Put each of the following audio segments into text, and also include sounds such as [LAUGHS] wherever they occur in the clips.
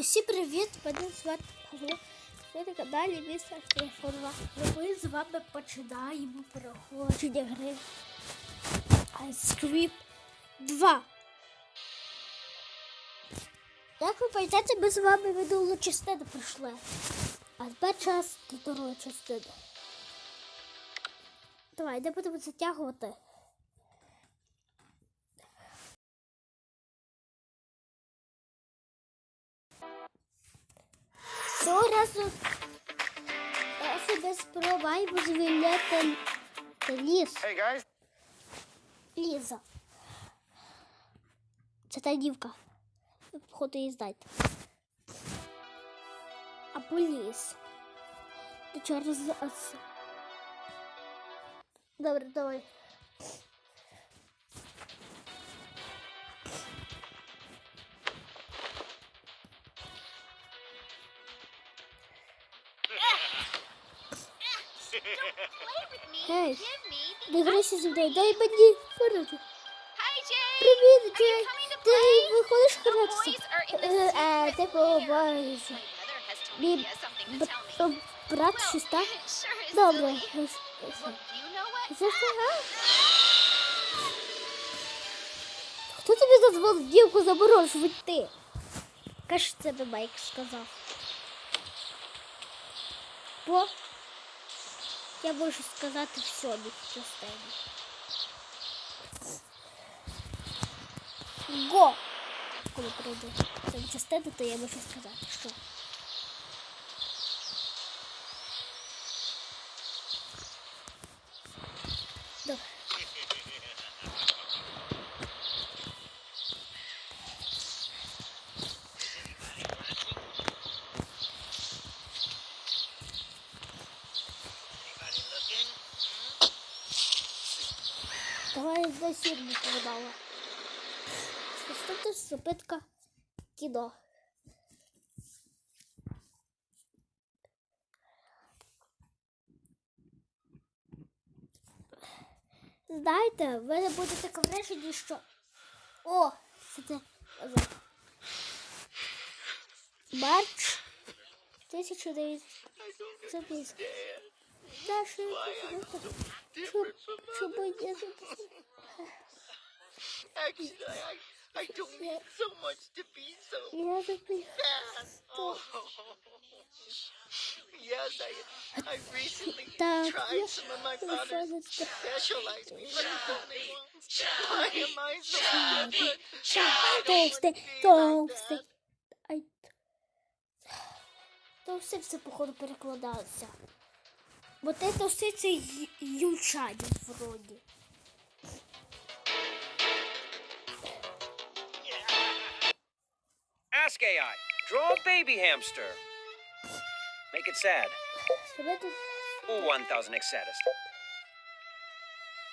Усім привіт! Мене звати Павло. Ви на каналі Містер Телефонова. Ми з вами починаємо проходження гри Ice Cream 2. Як ви пам'ятаєте, ми з вами минулу частину пройшли. А тепер час до другої частини. Давай, не будемо затягувати. Цього разу я себе спробуємо звільняти ліс. Hey Ліза. Це та дівка. Походу її знаєте. Або ліс. Ти через. Добре, давай. Гей, не грайся зі мною, дай мені Jay. Привіт, Джей. Ти виходиш гратися? Е, zoo. Ти побачиш. My mother has told Мій брат щось, так? [LAUGHS] Добре. ага. Хто тобі дозволив дівку заморожувати ти? Каже, це би Майк сказав. Бо я можу сказати в сьомій частині. Го! Коли прийде ця то я можу сказати, що. Давай за сірні подала. Наступна запитка кіно. Знаєте, ви будете враження, що. О, це це. Марч 1900. Наші. Чому я actually, I, I don't mean so much to be so Я записав. bad. Oh. Yes, I, I recently Так, tried я some of my father's виходить. special ice cream, but it's only once. Why am I so stupid? Товстий, товстий. Ай. Товстий все, походу, перекладалося. Бо ти товстий це ю- ючанин вроді. Ask AI. Draw a baby hamster. Make it sad. Тебе тут Ooh, 1000x saddest.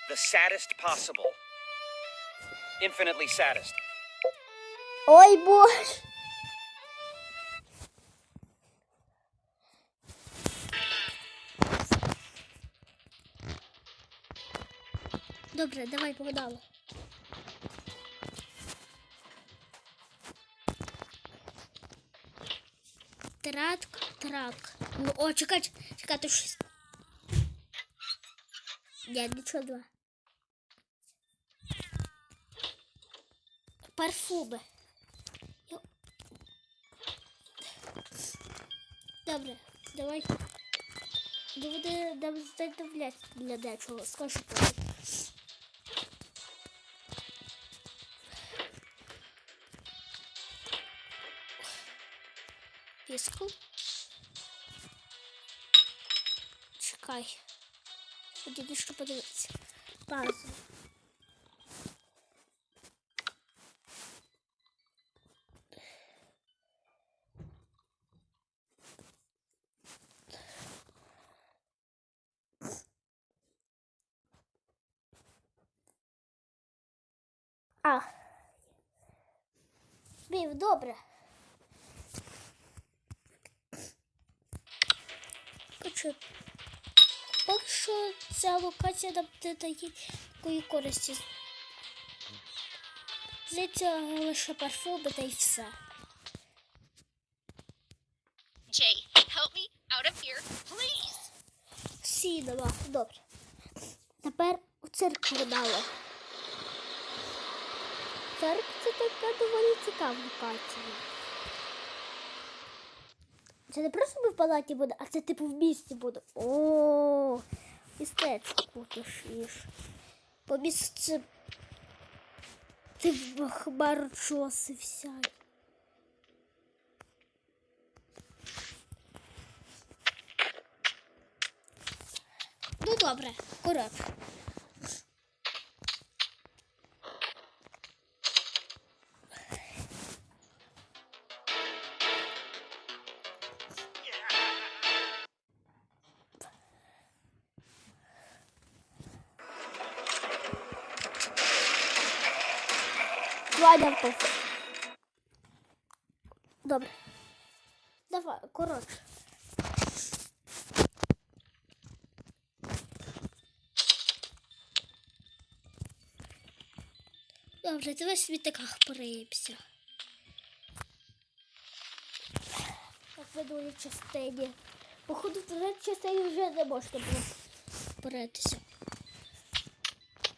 The saddest possible. Infinitely saddest. Ой, боже. Добре, давай погнали. Трак, трак. Ну, о, чекай, чекай, то щось. Ні, нічого два. Парфуми. Я- Добре, давай. Доведи нам знадобляти для дечого. Скажи Хотіти, що подивитися. Пазл. А. Бів, добре. Короче, так що ця локація нам не дає такої користі. Здається, лише парфуми та й все. Джей, help me out of here, please! Всі дома, добре. Тепер у цирк видало. Цирк це така доволі цікава локація. Це не просто ми в палаті буде, а це типу в місті буде. О, містечко точніше. По місці ти в хмарочоси всякі. Ну добре, коротше. Два дявков. Добре. Давай, коротше. Добре, давай в смітниках пориємося. Як в другій частині. Походу, в другій частині вже не можна було поритися.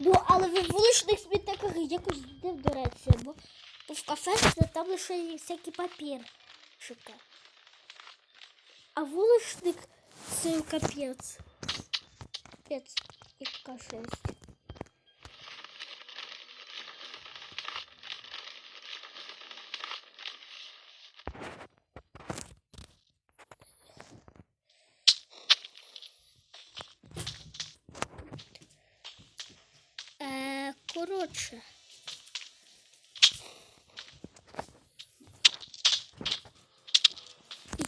Ну, але в вуличних смітниках якось не вдореться, бо, бо в кафе там лише всякий папір. Шука. А вуличник це капець. Капець, яка шесть. Е, коротше.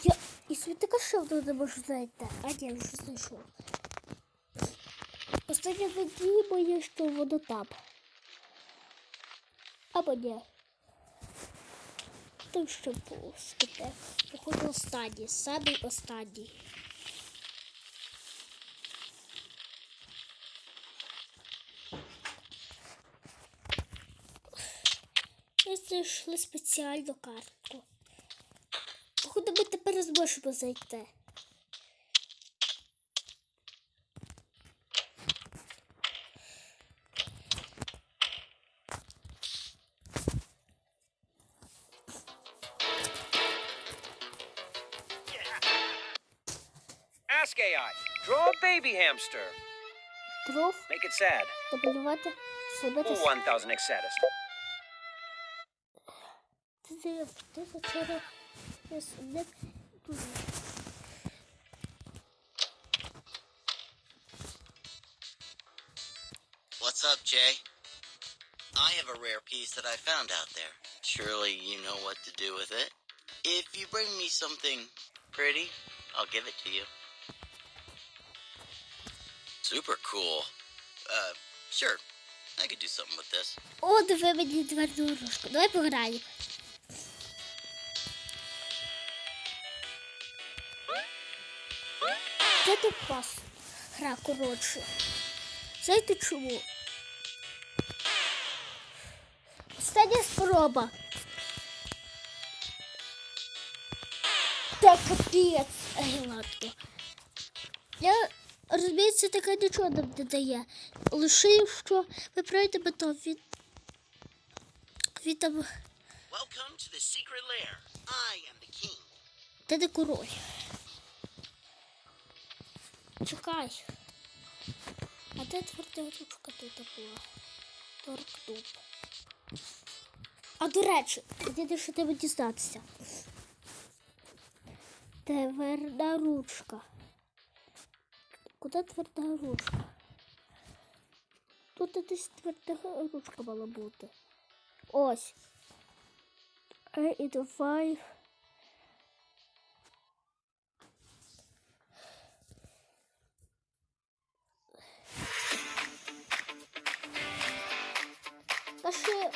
Я і світика що туди можу знайти. А ні, вже знайшов. Остання надія моє, що воно там. Або ні. Там ще був спите. Походу останній, самий останній. Ми знайшли спеціальну картку. Походу ми тепер зможемо зайти. Ask AI. Draw a baby hamster. Труф, Make it sad. зробити. One thousand saddest. Ти ти ти вчора не не дуже. What's up, Jay? I have a rare piece that I found out there. Surely you know what to do with it. If you bring me something pretty, I'll give it to you. Super cool. Uh, sure. I could do something with this. О, диви мені тверду ручку. Давай пограємо. Тут пас. Гра коротше. Знаєте чому? Остання спроба. Та капець, Ай, ладно. Я розумію, це таке нічого нам не дає. Лише що ви пройдете то від. Від там. Welcome to the secret lair. I am the king. Ти не король. Чекай. А де тверда ручка тут була? Торкнув. А до речі, хотіти, що тебе дізнатися. Тверда ручка. Куди тверда ручка? Тут десь тверда ручка мала бути. Ось. Е, і давай. Пиши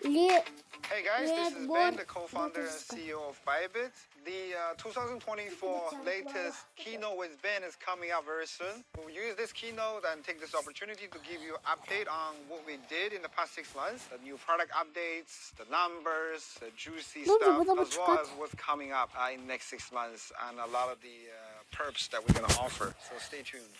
в лі Hey guys, this Red is Bull Ben, the co-founder and Motorsport. CEO of Bybit. The uh, 2024 latest keynote with Ben is coming up very soon. We'll use this keynote and take this opportunity to give you update on what we did in the past six months, the new product updates, the numbers, the juicy Добре, stuff, будемо as well чекати. as what's coming up uh, in the next six months and a lot of the uh, perps that we're gonna offer. So stay tuned.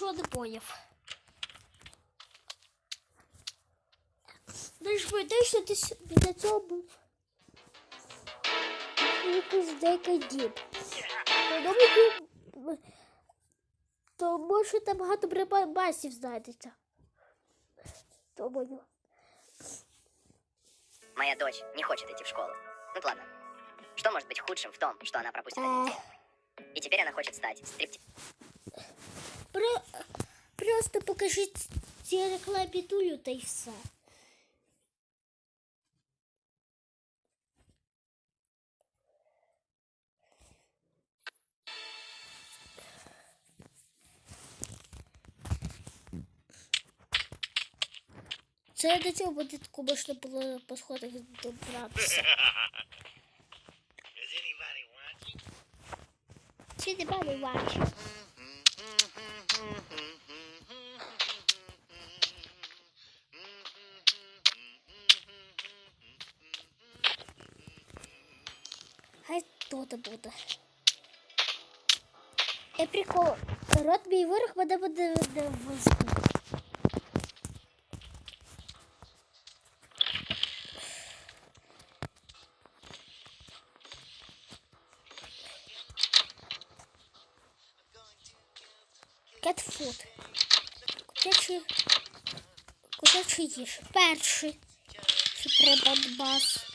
Нічого не поняв. Ти ж пам'ятаєш, що ти для цього був якийсь декий дім. Подобно тому що там багато припасів знайдеться. Тому Моя дочь не хочет идти в школу. Ну ладно. Что может быть худшим в том, что она пропустит один день? И теперь она хочет стать стриптизером. Про... Просто покажіть ці рекламі тулю та й все. Це до цього будинку можна було по сходах добратися. [LAUGHS] Чи не бачити? Хай тут буде. Е, прикол. Рот мій ворог мене буде не Їж. Перший. Супербанбас.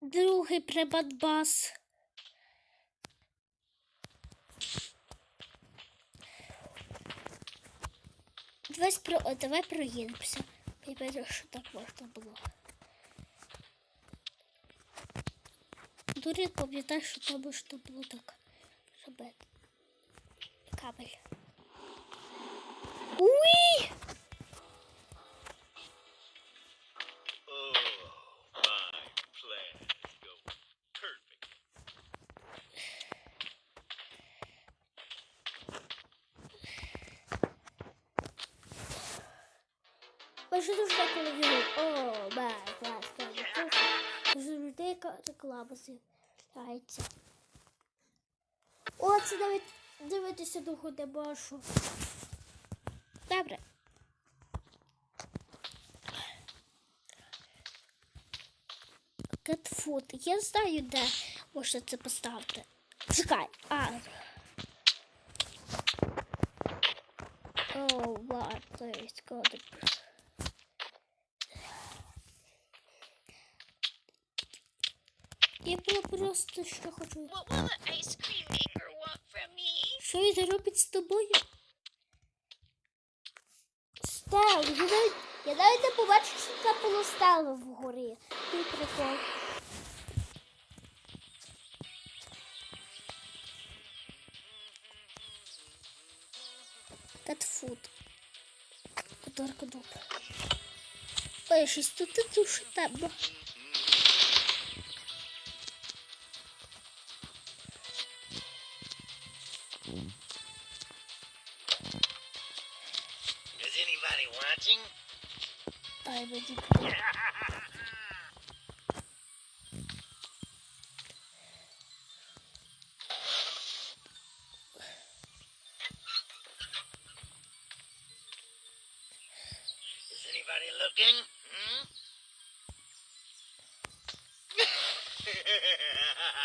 Другий прибадбас. Давай, спро... о, давай проїдемося. Бачу, що так можна було. Дурі, пам'ятаєш, що там можна було так. Кабель. Уй! Що так коли він? О, бай, клас, клас. Завжди реклама з'являється. О, дивитися довго не можу. Добре. Кетфуд. Я знаю, де можна це поставити. Чекай. А. О, what place called Я просто що хочу. What will the ice cream Що він робить з тобою? Стел, я навіть, я навіть не побачив, що це було вгорі. Ти прикол. Катфуд. Кудорка добре. Ой, щось тут і дуже темно.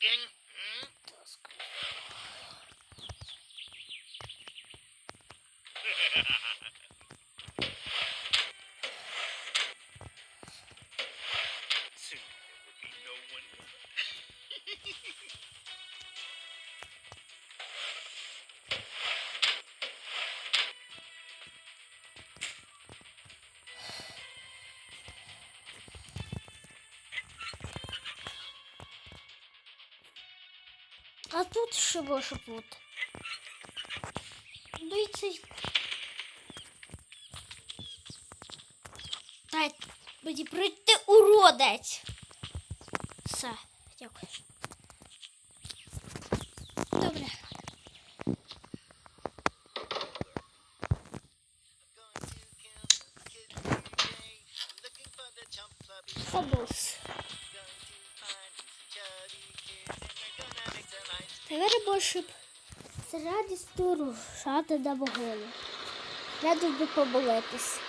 Viking. А тут може бути? Ну і цей. Дай мені прийти уродець. Все, дякую. Добре. Тепер більше б з радістю рушати до могили. Радив би поболитись.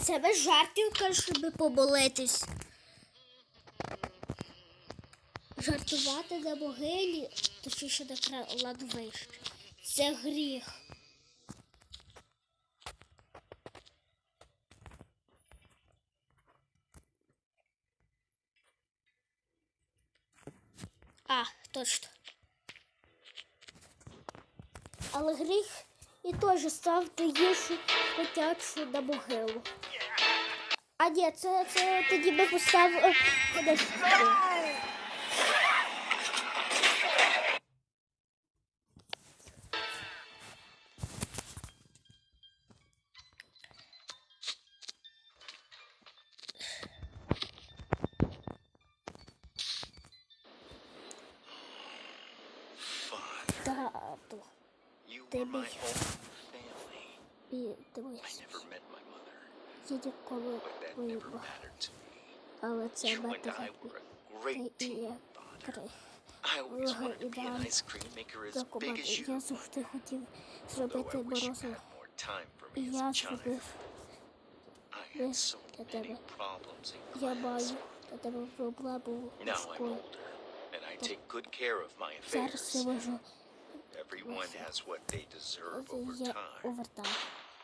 Це без жартів би поболитись. Жартувати на могилі, точніше на кладовищі. Це гріх. А, точно. Але гріх і теж ставити їжу котячу на могилу. А ні, це, це тоді би поставив е, You and I were a great team, я I always wanted to be an ice cream maker as big as you. Though I wish you had more time for me as a child. I had so many problems in class. Now I'm older, and I take good care of my affairs. Everyone has what they deserve over time.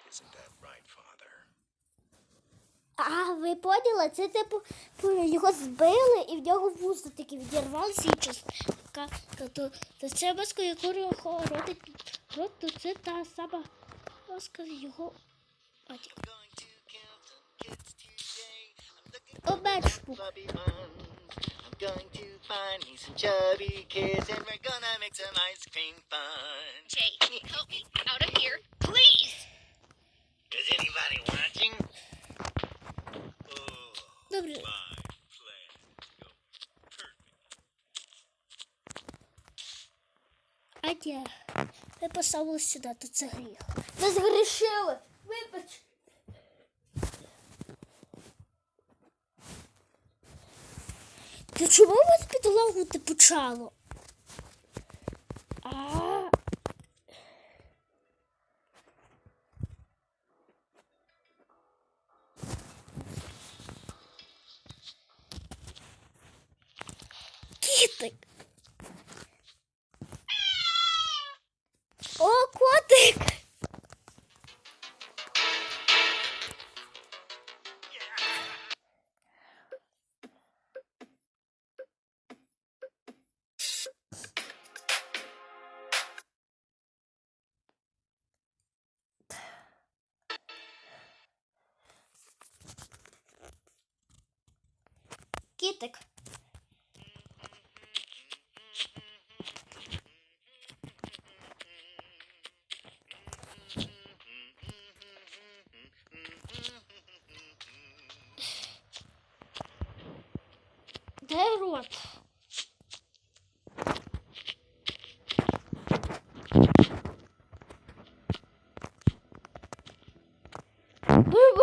Isn't that? А, ви поняли? Це типу пу- його збили і в нього вуста такі відірвалися і частка. То, то це маска, яку родить рот, то це та сама маска його. Оберж going out of here, please. Is anybody watching? Oh, Добре. А ні, ви поставили сюди, то це гріх. Ви згрішили! Вибач! То чому вас підлагувати почало? А.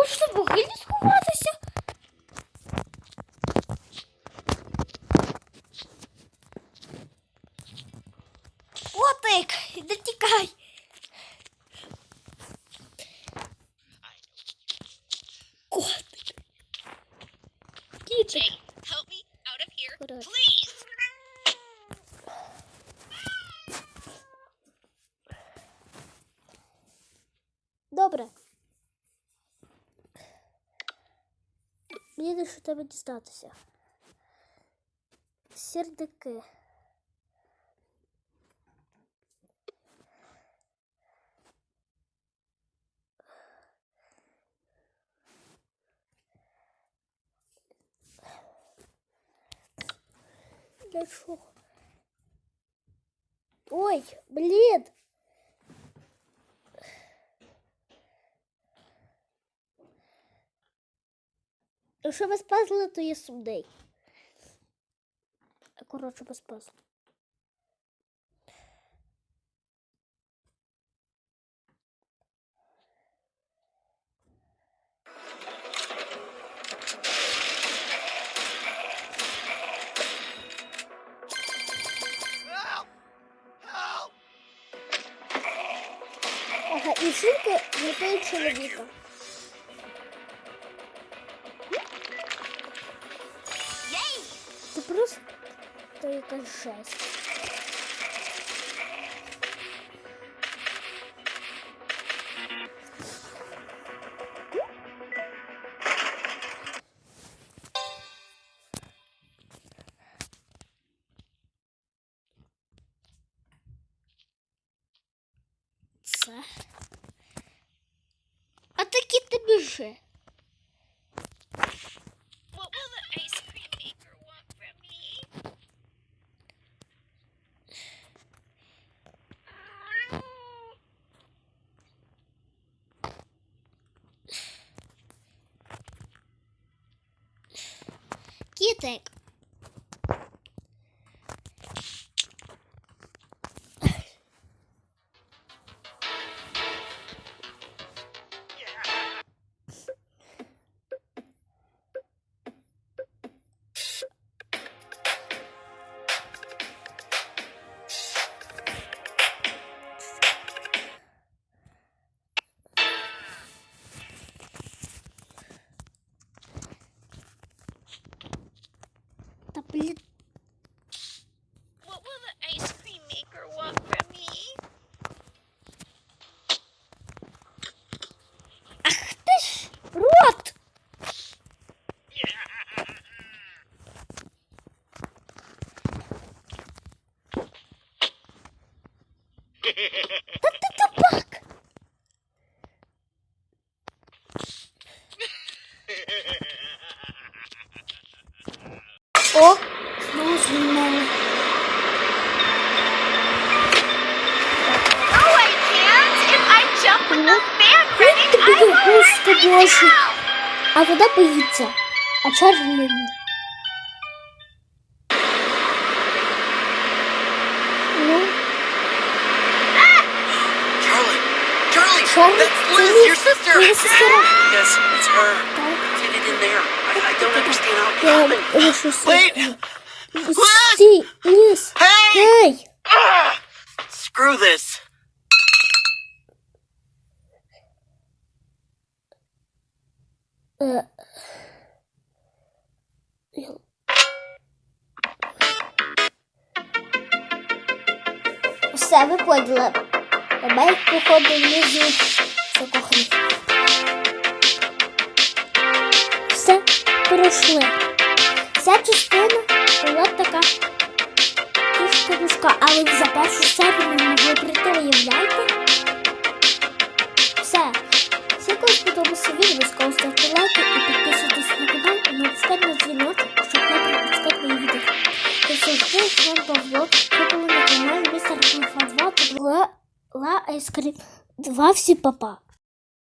Boşlu bu. Geldi тебе дістатися. Сердики. Для чого? Ой, блін! Якщо без пазла, то є судей. Коротше, без пазла. Ага, і жінки врятують чоловіка. Просто якась жесть. think? Ти running, I буде will густо hurt боже. myself. А вода боїться. А Чарлі ні. Ну, Charlie! Charlie! Чарлі, That's це Liz, Ліз, your sister! твоя сестра. Yes, it's her. Так. Get it in there. I, I don't understand how it Я happened. лишу Wait! Стій, Ліз. Hey! Гей! Ah! Screw this. Е, я- Все, виходила. Бабай походив внизу закоханий. Все, пройшли. Ця частина була така трішки важка, але за першу серію ми могли прийти, уявляєте? Все. Всі, коли сподобався відео, обов'язково ставте лайки і підписуйтесь на канал і натискайте на дзвіночок, щоб не пропускати мої відео. І завжди з вами Павло, ви були на каналі Містер Конфа 2, це була Ла айскрим два всі папа.